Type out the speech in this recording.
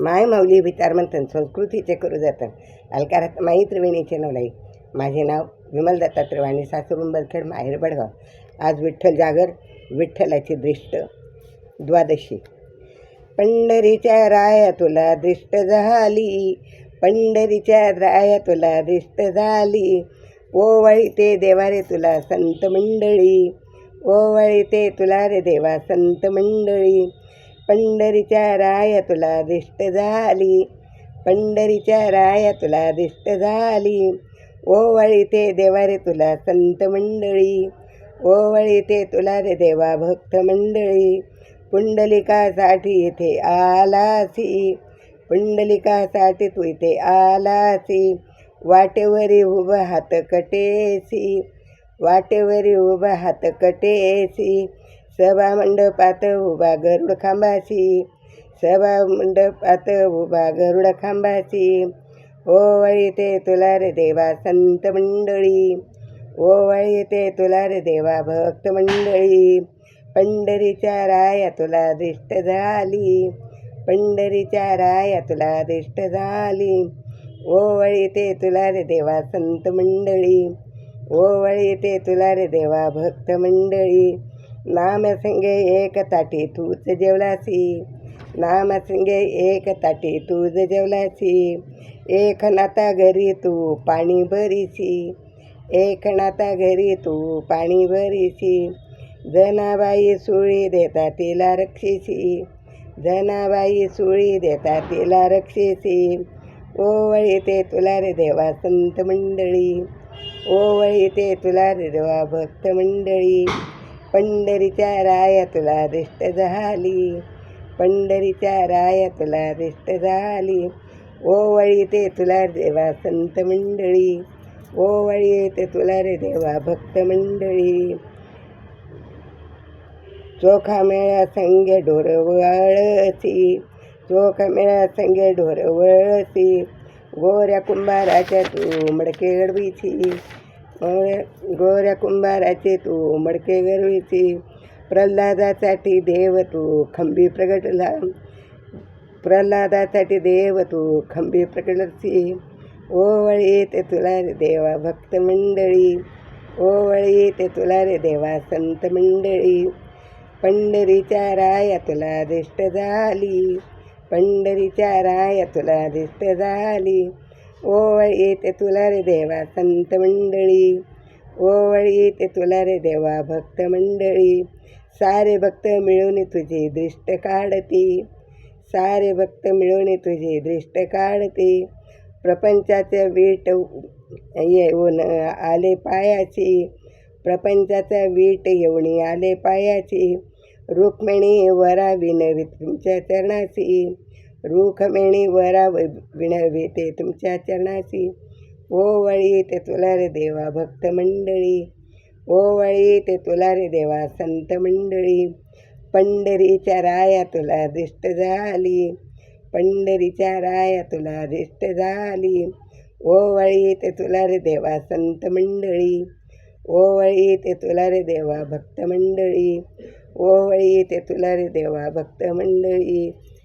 माय माऊली भितारमंथन संस्कृतीचे करू जातं अलकारात माई त्रिवेणीचे नवलाई. माझे नाव विमल दत्तात्रय वाणी बलखेड माहेर बडगाव. आज विठ्ठल जागर विठ्ठलाची दृष्ट द्वादशी. पंढरीच्या राया तुला दृष्ट झाली. पंढरीच्या राया तुला दृष्ट झाली. ओवाळी ते देवा रे तुला संत मंडळी. ओवाळी ते तुला रे देवा संत मंडळी. पंढरीच्या राया तुला दिष्ट झाली पंढरीच्या राया तुला दिष्ट झाली ओवाळी ते देवा रे तुला संत मंडळी ओवाळी ते तुला रे देवा भक्त मंडळी पुंडलिकासाठी इथे आलासी पुंडलिकासाठी तू इथे आलासी वाटेवरी उभं हात कटेसी वाटेवरी उभं हात कटेसी सभा मंडपात उभा गरुड खांबाशी सभा मंडपात उभा गरुड खांबाशी ओवळी ते तुला रे देवा संत मंडळी. ओवळी ते तुला रे देवा भक्त मंडळी. पंढरीच्या राया तुला दिष्ट झाली. पंढरीच्या राया तुला दिष्ट झाली. ओवळी ते तुला रे देवा संत मंडळी. ओवळी ते तुला रे देवा भक्त मंडळी. नाम संगे एक ताटी तूच जेवलासी नाम संगे एक ताटी तूच जेवलासी एक नाता घरी तू पाणी भरीसी एक नाता घरी तू पाणी भरीसी जनाबाई सुळी देता तिला रक्षीसी जनाबाई सुळी देता तिला रक्षीसी ओवळी ते तुला रे देवा संत मंडळी ओवळी ते तुला रे देवा भक्त मंडळी पंढरीच्या राया तुला दिष्ट झाली पंढरीच्या राया तुला दिष्ट झाली ओवळी ते तुला देवा संत मंडळी. ओवळी ते तुला रे देवा भक्त मंडळी. चोखा मेळा संगे ढोर वळसी. चोखा मेळा संगे ढोर वळसी. गोऱ्या कुंभाराच्या तू मडके गडवीची गोऱ्या कुंभाराचे तू मडके गरवीची प्रल्हादासाठी देव तू खंबी प्रगटला. प्रल्हादासाठी देव तू खंबी प्रगटची ओवळी ते तुला रे देवा भक्त मंडळी. ओवळी ते तुला रे देवा संत मंडळी. पंढरीच्या राया तुला दिष्ट झाली. पंढरीच्या राया तुला दिष्ट झाली. ओवळ येते तुला रे देवा संत मंडळी. ओवळ येते तुला रे देवा भक्त मंडळी. सारे भक्त मिळून तुझे दृष्ट काढती. सारे भक्त मिळून तुझे दृष्ट काढती. प्रपंचाचे वीट येऊन आले पायाची. प्रपंचाचा वीट येऊन आले पायाची. रुक्मिणी वरा विनवी तुमच्या चरणाची. रुखमेणी वरा विणवी ते तुमच्या चरणाची ओवळी ते तुला रे देवा भक्त मंडळी. ओवळी ते तुला रे देवा संत मंडळी. पंढरीच्या राया तुला दिष्ट झाली. पंढरीच्या राया तुला दिष्ट झाली. ओवळी ते तुला रे देवा संत मंडळी. ओवळी ते तुला रे देवा भक्त मंडळी. ओवळी ते तुला रे देवा भक्त मंडळी.